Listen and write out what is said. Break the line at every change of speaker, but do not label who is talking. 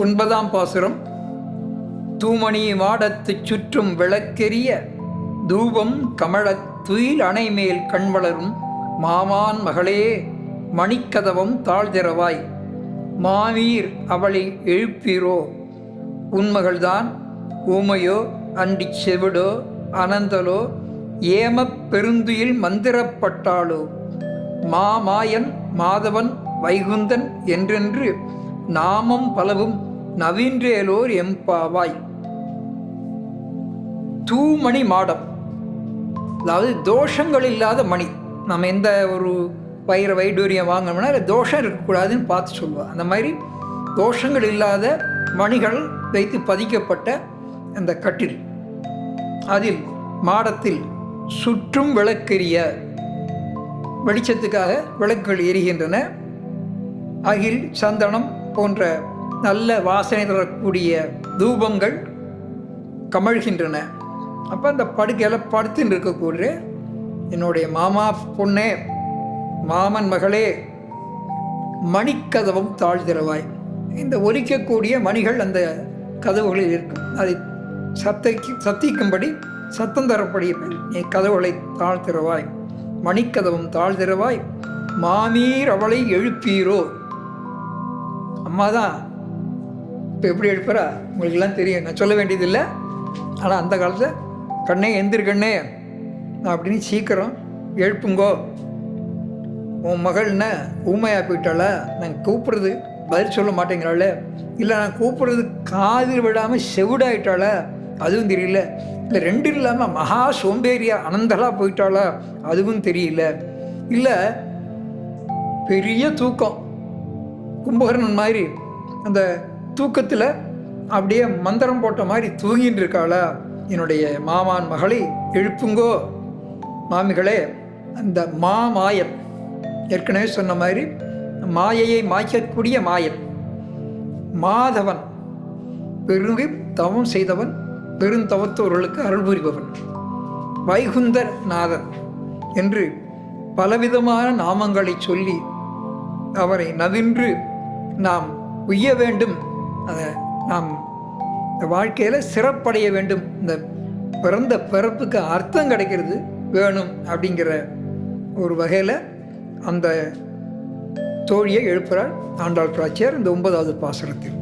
ஒன்பதாம் பாசுரம். தூமணி வாடத்துச் சுற்றும் விளக்கெரிய தூபம் கமழத் துயில் அணைமேல் கண் வளரும் மாமான் மகளே மணிக்கதவம் தாழ்திரவாய் மாவீர் அவளை எழுப்பீரோ? உண்மகள்தான் ஊமையோ அண்டிச் செவிடோ அனந்தலோ ஏமப் பெருந்துயில் மந்திரப்பட்டாளோ? மாமாயன் மாதவன் வைகுந்தன் என்றென்று நாமம் பலவும் நவீன்றேலோர் எம்பாவாய். தூமணி மாடம். அதாவது தோஷங்கள் இல்லாத மணி. நம்ம எந்த ஒரு வயிறு வைடூரியம் வாங்கணும்னா அதில் தோஷம் இருக்கக்கூடாதுன்னு பார்த்து சொல்லுவோம் அந்த மாதிரி தோஷங்கள் இல்லாத மணிகள் வைத்து பதிக்கப்பட்ட அந்த கட்டில். அதில் மாடத்தில் சுற்றும் விளக்கெரிய வெளிச்சத்துக்காக விளக்குகள் எரிகின்றன. அகில் சந்தனம் போன்ற நல்ல வாசனை தரக்கூடிய தூபங்கள் கமழ்கின்றன. அப்போ அந்த படுக்கையில் படுத்துன்னு இருக்கக்கூடிய என்னுடைய மாமா பொண்ணே மாமன் மகளே மணிக்கதவும் தாழ்திரவாய் இந்த ஒலிக்கக்கூடிய மணிகள் அந்த கதவுகளில் இருக்கும். அதை சத்தைக்கு சத்திக்கும்படி சத்தம் தரப்படி நீ கதவுகளை தாழ்த்திறவாய் மணிக்கதவும் தாழ்திரவாய் மாமீர் அவளை எழுப்பீரோ? அம்மா தான் இப்போ எப்படி எடுப்பாரா உங்களுக்கெல்லாம் தெரியும். நான் சொல்ல வேண்டியதில்லை. ஆனால் அந்த காலத்தில் கண்ணே எந்திரு கண்ணே. அப்படின்னு சீக்கிரம் எழுப்புங்கோ. உன் மகள்ன ஊமையாக போயிட்டாள? நான் கூப்பிட்றது பதில் சொல்ல மாட்டேங்கிறாள். இல்லை நான் கூப்பிட்றது காதில் விடாமல் செவிடாயிட்டாள? அதுவும் தெரியல. இல்லை ரெண்டு இல்லாமல் மகா சோம்பேறியா அனந்தலாக போயிட்டாளா? அதுவும் தெரியல. இல்லை பெரிய தூக்கம். கும்பகர்ணன் மாதிரி அந்த தூக்கத்தில் அப்படியே மந்திரம் போட்ட மாதிரி தூங்கிட்டு இருக்காள என்னுடைய மாமான் மகளை எழுப்புங்கோ. மாமிகளே அந்த மாமாயன் ஏற்கனவே சொன்ன மாதிரி மாயையை மாய்க்கக்கூடிய மாயன். மாதவன் பெருங்கி தவம் செய்தவன் பெருந்தவத்தோர்களுக்கு அருள் புரிபவன். வைகுந்தர் நாதன் என்று பலவிதமான நாமங்களை சொல்லி அவரை நவின்று நாம் உய்ய வேண்டும். அதை நாம் இந்த வாழ்க்கையில் சிறப்படைய வேண்டும். இந்த பிறந்த பிறப்புக்கு அர்த்தம் கிடைக்கிறது வேணும் அப்படிங்கிற ஒரு வகையில் அந்த தோழியை எழுப்புகிறார் ஆண்டாள் பிராச்சியார் இந்த ஒன்பதாவது பாசுரத்தில்.